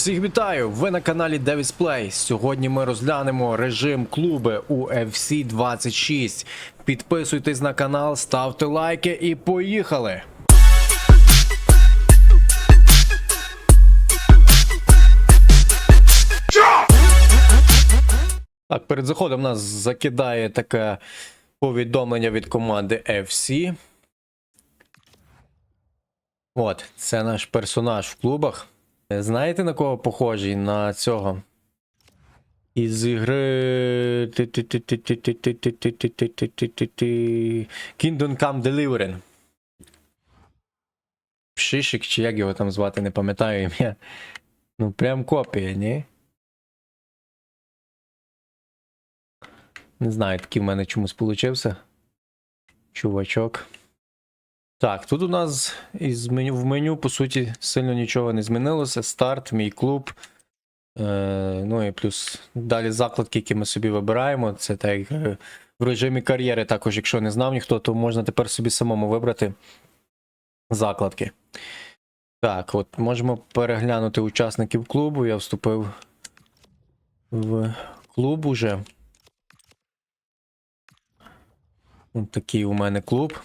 Всіх вітаю! Ви на каналі Davis Play. Сьогодні ми розглянемо режим клуби у FC 26. Підписуйтесь на канал, ставте лайки і поїхали! Так, перед заходом нас закидає таке повідомлення від команди FC. От, це наш персонаж в клубах. Знаєте на кого похожий? На цього? Із ігри Kingdom Come Delivering. Шишик, чи як його там звати, не пам'ятаю ім'я. Ну, прям копія, ні? Не знаю, такий в мене чомусь получився. Чувачок. Так, тут у нас із меню в меню, по суті, сильно нічого не змінилося. Старт, мій клуб. Е, ну і плюс далі закладки, які ми собі вибираємо. Це так е, в режимі кар'єри, також, якщо не знав ніхто, то можна тепер собі самому вибрати закладки. Так, от можемо переглянути учасників клубу. Я вступив в клуб уже. Ось такий у мене клуб.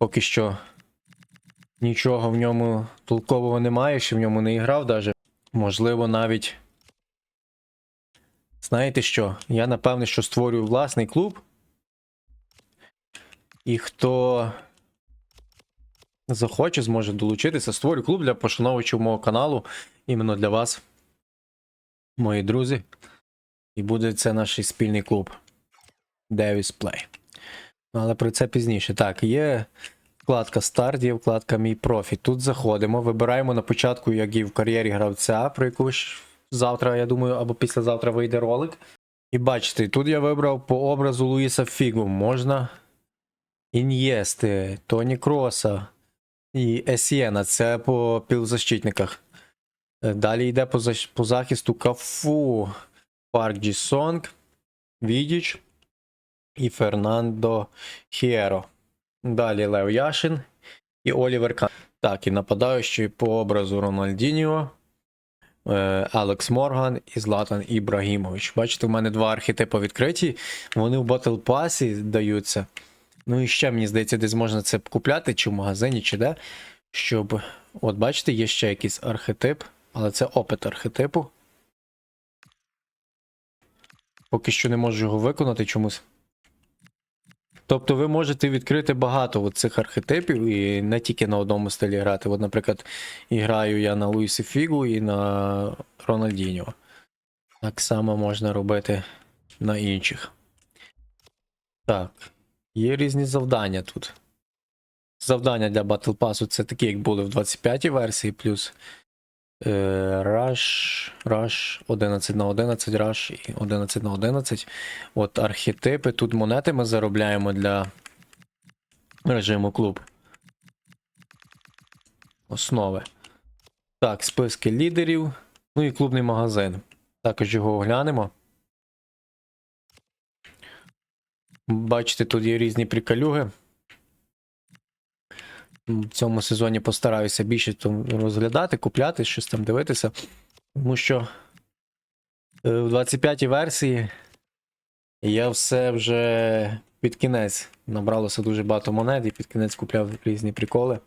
Поки що нічого в ньому толкового немає, ще в ньому не грав даже. Можливо, навіть. Знаєте що? Я напевне, що створюю власний клуб. І хто захоче, зможе долучитися. Створю клуб для пошановувачів мого каналу. Іменно для вас, мої друзі. І буде це наш спільний клуб. Davis Play. Ну, Але про це пізніше. Так, є вкладка Старт, є вкладка Мій профіль. Тут заходимо, вибираємо на початку, як і в кар'єрі гравця, про яку ж завтра, я думаю, або післязавтра вийде ролик. І бачите, тут я вибрав по образу Луїса Фігу. Можна Ін'єсти, Тоні Кроса і Есієна. Це по півзащитниках. Е, Далі йде по захисту Кафу, Парк Джі Сонг, Відіч і Фернандо Хієро. Далі Лев Яшин і Олівер Кан. Так, і нападаючий по образу Рональдініо, е, Алекс Морган і Златан Ібрагімович. Бачите, в мене два архетипи відкриті. Вони в Battle Pass даються. Ну і ще, мені здається, десь можна це купляти, чи в магазині, чи де. Щоб. От, бачите, є ще якийсь архетип, але це опит архетипу. Поки що не можу його виконати чомусь. Тобто ви можете відкрити багато цих архетипів і не тільки на одному стилі грати. От, наприклад, граю я на Луїсі Фігу і на Рональдіньо. Так само можна робити на інших. Так, є різні завдання тут. Завдання для Battle Pass це такі, як були в 25-й версії, плюс Rush, Rush 11 на 11, Rush і 11 на 11. От архетипи. Тут монети ми заробляємо для режиму клуб. Основи. Так, списки лідерів. Ну і клубний магазин. Також його оглянемо. Бачите, тут є різні приколюги. В цьому сезоні постараюся більше там розглядати, купляти, щось там дивитися. Тому що е, в 25-й версії я все вже під кінець набралося дуже багато монет і під кінець купляв різні приколи.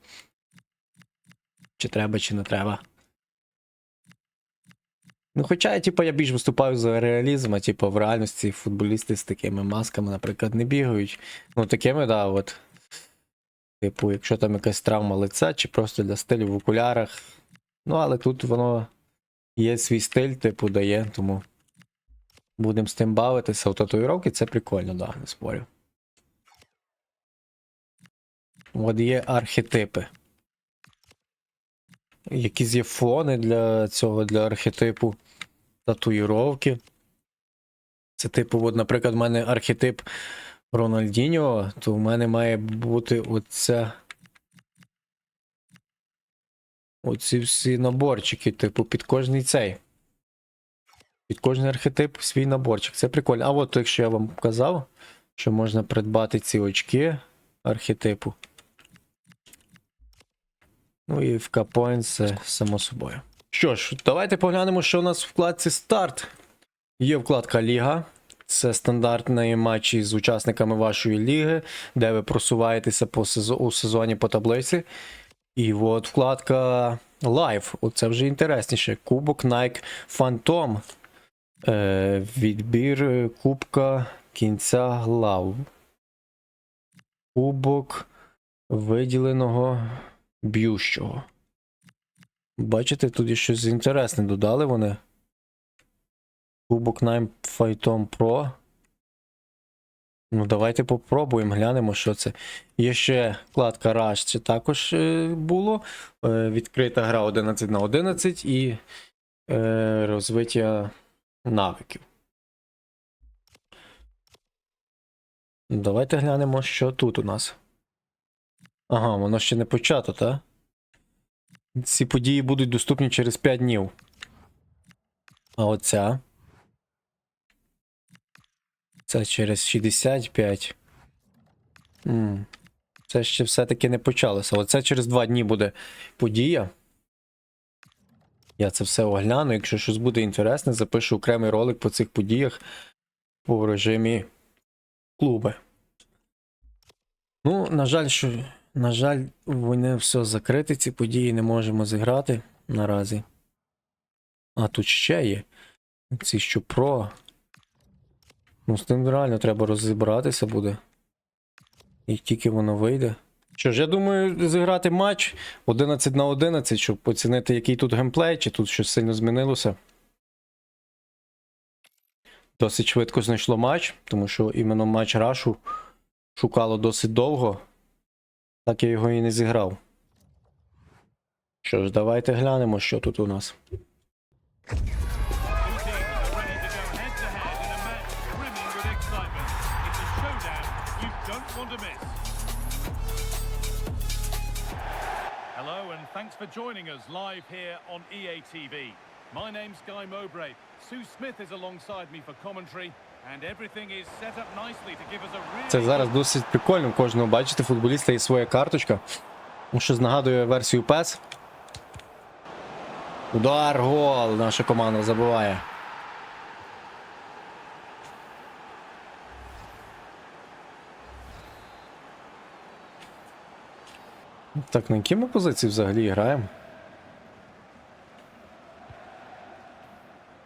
Чи треба, чи не треба. Ну, хоча, типу, я більш виступаю за реалізм, а типу, в реальності футболісти з такими масками, наприклад, не бігають. Ну, такими, да, от. Типу, якщо там якась травма лиця, чи просто для стилю в окулярах. Ну, але тут воно є свій стиль, типу, дає, тому будемо з тим бавитися. У татуїровки це прикольно, да, не спорю. От є архетипи. Якісь є фони для цього, для архетипу татуїровки. Це, типу, от, наприклад, в мене архетип Рональдіньо, то в мене має бути оця. Оці всі наборчики, типу, під кожний цей. Під кожний архетип свій наборчик. Це прикольно. А от якщо я вам казав, що можна придбати ці очки архетипу. Ну і в Капоін само собою. Що ж, давайте поглянемо, що у нас в вкладці старт. Є вкладка Ліга. Це стандартні матчі з учасниками вашої ліги, де ви просуваєтеся по сезо- у сезоні по таблиці. І от вкладка Live. Оце вже інтересніше. Кубок Nike Phantom. Е, відбір Кубка кінця глав. Кубок виділеного б'ющого. Бачите, тут щось інтересне додали вони. Кубок Nine Phantom Pro. Ну, давайте попробуємо, глянемо, що це. Є ще вкладка Rush, це також е, було. Е, відкрита гра 11 на 11 і е, розвиття навиків. Давайте глянемо, що тут у нас. Ага, воно ще не почато, так? Ці події будуть доступні через 5 днів. А оця. Це через 65. м Це ще все-таки не почалося. Оце через 2 дні буде подія. Я це все огляну. Якщо щось буде інтересне, запишу окремий ролик по цих подіях по режимі клуби. Ну, на жаль, що. На жаль, вони все закриті, ці події не можемо зіграти наразі. А тут ще є. Ці що про. Ну, з тим реально треба розібратися буде. І тільки воно вийде. Що ж, я думаю, зіграти матч 11 на 11, щоб оцінити, який тут геймплей, чи тут щось сильно змінилося. Досить швидко знайшло матч, тому що іменно матч Рашу шукало досить довго. Так я його і не зіграв. Що ж, давайте глянемо, що тут у нас. Thanks for joining us live here on EA TV. My name's Guy Mowbray. Sue Smith is alongside me for commentary and everything is set up nicely to give us a really Це зараз досить прикольно. У кожного, бачите, футболіста є своя карточка. Ну, Щось нагадує версію PES. Удар, гол! Наша команда забиває. Так, на якій ми позиції взагалі граємо?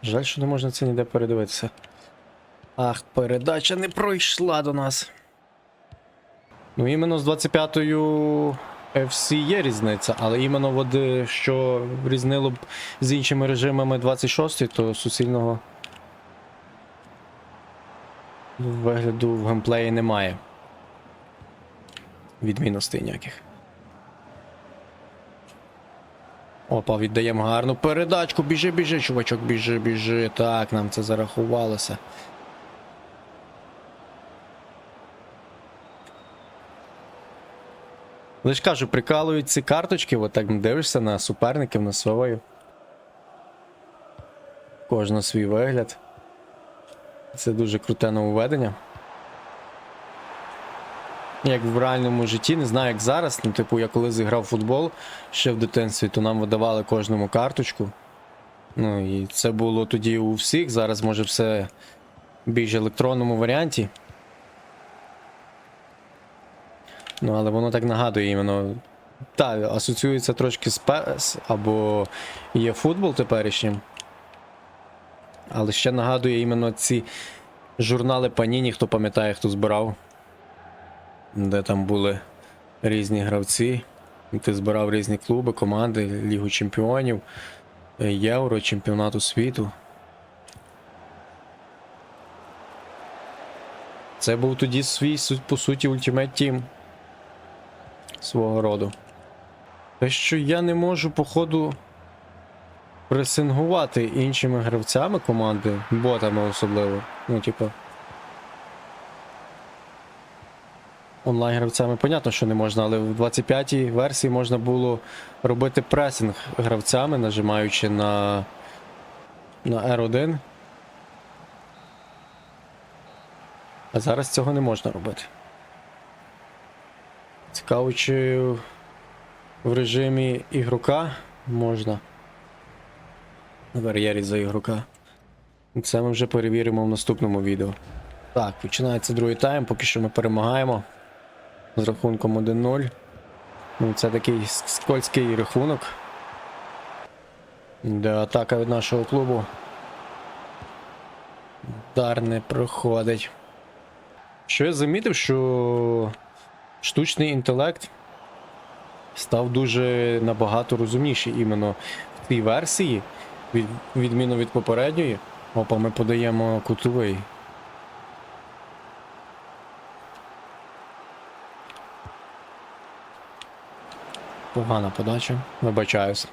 Жаль, що не можна це ніде передивитися. Ах, передача не пройшла до нас. Ну, іменно з 25-ю FC є різниця, але іменно от, е, що різнило б з іншими режимами 26-ї, то суцільного вигляду в геймплеї немає. Відмінностей ніяких. Опа, віддаємо гарну передачку. Біжи, біжи, чувачок, біжи, біжи. Так, нам це зарахувалося. Лиш кажу, прикалують ці карточки, от так дивишся на суперників, на свою. Кожна свій вигляд. Це дуже круте нововведення. Як в реальному житті, не знаю, як зараз. Ну, типу, я коли зіграв футбол ще в дитинстві, то нам видавали кожному карточку. Ну і це було тоді у всіх. Зараз може все в більш електронному варіанті. Ну, але воно так нагадує іменно. Так, асоціюється трошки з PES, або є футбол теперішнім. Але ще нагадує іменно ці журнали Паніні, хто пам'ятає, хто збирав. Де там були різні гравці. Ти збирав різні клуби, команди, Лігу Чемпіонів, Євро, Чемпіонату світу. Це був тоді свій, по суті, Ultimate Team свого роду. Те, що я не можу, походу, пресингувати іншими гравцями команди, ботами особливо. Ну, типу. Онлайн-гравцями, понятно, що не можна, але в 25-й версії можна було робити пресинг гравцями, нажимаючи на, на R1. А зараз цього не можна робити. Цікаво, чи в режимі ігрока можна. в кар'єрі за ігрока. Це ми вже перевіримо в наступному відео. Так, починається другий тайм, поки що ми перемагаємо з рахунком 1-0. Ну, це такий скользький рахунок. Де атака від нашого клубу. Удар не проходить. Що я замітив, що штучний інтелект став дуже набагато розумніший іменно в цій версії, від, відміну від попередньої. Опа, ми подаємо кутовий. Погана подача, вибачаюсь.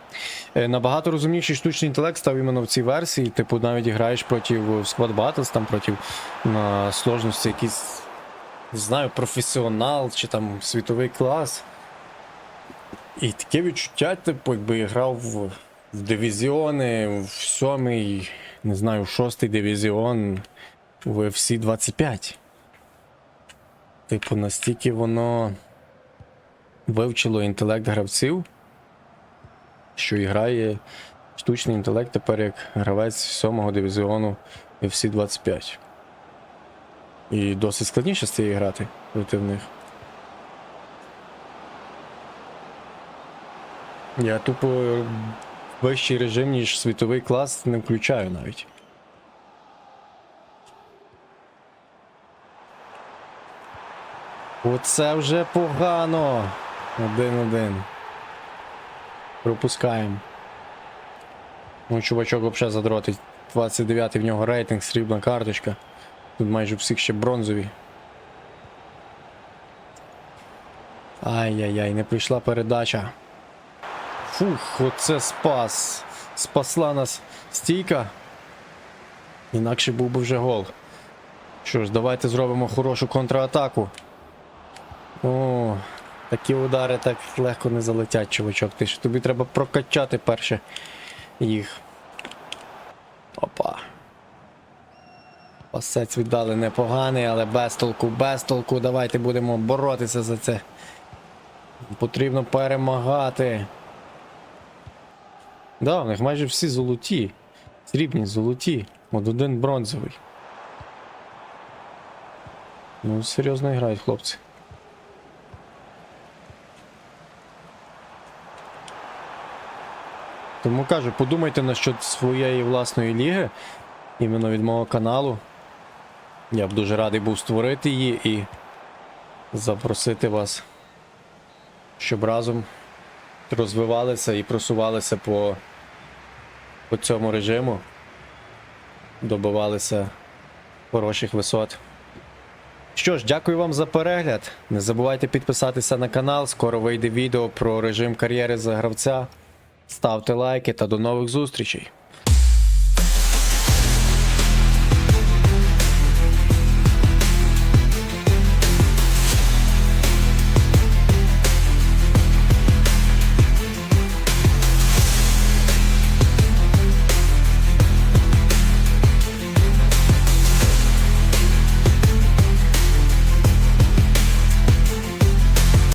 Е, Набагато розумніший штучний інтелект став іменно в цій версії. Типу, навіть граєш проти Squad Battles, там проти на сложності якийсь, не знаю, професіонал чи там світовий клас. І таке відчуття, типу, якби я грав в, в дивізіони, в сьомий, не знаю, в шостий дивізіон в FC 25. Типу, настільки воно вивчило інтелект гравців, що і грає штучний інтелект тепер як гравець сьомого дивізіону FC 25. І досить складніше цієї грати проти них. Я тупо вищий режим, ніж світовий клас, не включаю навіть. Оце вже погано. Один-один. Пропускаємо. Ну, чувачок взагалі задротить. 29 в нього рейтинг, срібна карточка. Тут майже всіх ще бронзові. Ай-яй-яй, не прийшла передача. Фух, оце спас. Спасла нас стійка. Інакше був би вже гол. Що ж, давайте зробимо хорошу контратаку. О, такі удари так легко не залетять, чувачок. Ти ж тобі треба прокачати перше їх. Опа. Пасець віддали непоганий, але без толку, без толку. Давайте будемо боротися за це. Потрібно перемагати. Да, у них майже всі золоті. Срібні, золоті. От один бронзовий. Ну, серйозно грають хлопці. Тому кажу, подумайте насчет своєї власної ліги, іменно від мого каналу. Я б дуже радий був створити її і запросити вас, щоб разом розвивалися і просувалися по, по цьому режиму, добивалися хороших висот. Що ж, дякую вам за перегляд. Не забувайте підписатися на канал. Скоро вийде відео про режим кар'єри за гравця. Ставте лайки та до нових зустрічей.